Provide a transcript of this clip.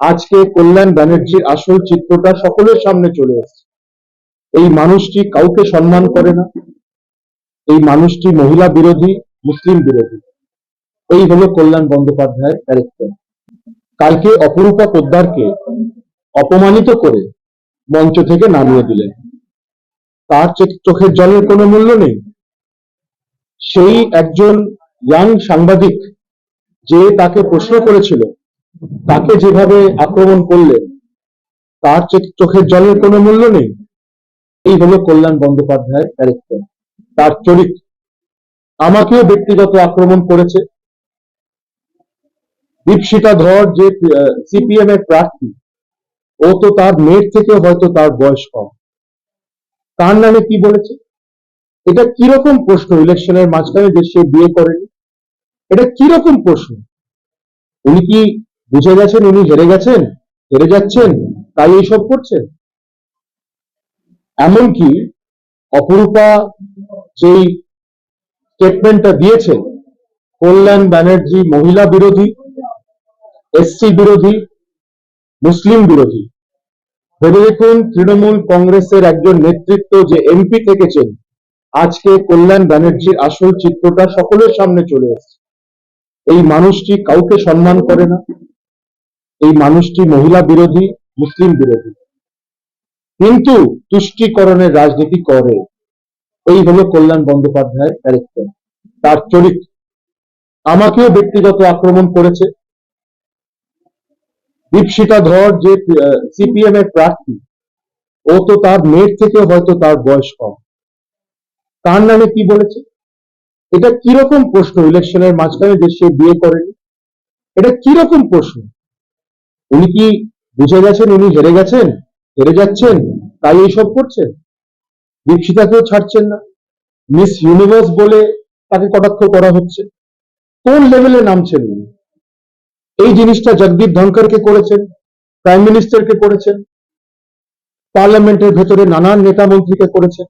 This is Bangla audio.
আজকে কল্যাণ ব্যানার্জির আসল চিত্রটা সকলের সামনে চলে এসেছে। এই মানুষটি কাউকে সম্মান করে না। এই মানুষটি মহিলা বিরোধী, মুসলিম বিরোধী। এই হলো কল্যাণ বন্দ্যোপাধ্যায়ের ক্যারেক্টার কালকে অপরূপা পোদ্দারকে অপমানিত করে মঞ্চ থেকে নামিয়ে দিলেন। তার চোখের জলের কোনো মূল্য নেই। সেই একজন ইয়াং সাংবাদিক যে তাকে প্রশ্ন করেছিল তাকে যেভাবে আক্রমণ করলেন তার চোখের জলের কোনো মূল্য নেই, এই হলো কল্যাণ বন্দ্যোপাধ্যায়ের ক্যারেক্টার তার চরিত্র। আমাকেও ব্যক্তিগত আক্রমণ করেছে। দীপশিতা ধর যে সিপিএম এর প্রার্থী, ও তো তার মেয়ের থেকে হয়তো তার বয়স কম। তার নামে কি বলেছে? এটা কীরকম প্রশ্ন? ইলেকশনের মাঝখানে যে সে বিয়ে করেনি, এটা কীরকম প্রশ্ন? উনি কি বুঝে গেছেন, উনি হেরে গেছেন, হেরে যাচ্ছেন, তাই এইসব করছেন এমনকি অপরূপা যেই স্টেটমেন্টটা দিয়েছে, কল্যাণ ব্যানার্জি মহিলা বিরোধী, এসসি বিরোধী, মুসলিম বিরোধী, ভেবে দেখুন তৃণমূল কংগ্রেসের একজন নেতৃত্ব যে এমপি থেকেছেন, আজকে কল্যাণ ব্যানার্জির আসল চিত্রটা সকলের সামনে চলে এসেছে। এই মানুষটি কাউকে সম্মান করে না এই মানুষটি মহিলা বিরোধী, মুসলিম বিরোধী। কিন্তু তুষ্টিকরণের রাজনীতি করে। এই হলো কল্যাণ বন্দ্যোপাধ্যায়ের ক্যারেক্টার তার চরিত্র। আমাকেও ব্যক্তিগত আক্রমণ করেছে। দীপশিতা ধর যে সিপিএম এর প্রার্থী, ও তো তার মেয়ের থেকে হয়তো তার বয়স কম। তার নামে কি বলেছে? এটা কীরকম প্রশ্ন? ইলেকশনের মাঝখানে যে সে বিয়ে করেনি, এটা কীরকম প্রশ্ন? উনি কি বুঝে গেছেন, উনি হেরে গেছেন, হেরে যাচ্ছেন, তাই এইসব করছেন? দীপশিতাকেও ছাড়ছেন না। মিস ইউনিভার্স বলে তাকে কটাক্ষ করা হচ্ছে। কোন লেভেলে নামছেন উনি? এই জিনিসটা জগদীপ ধনকরকে করেছেন প্রাইম মিনিস্টারকে করেছেন পার্লামেন্টের ভেতরে নানান নেতা মন্ত্রীকে করেছেন।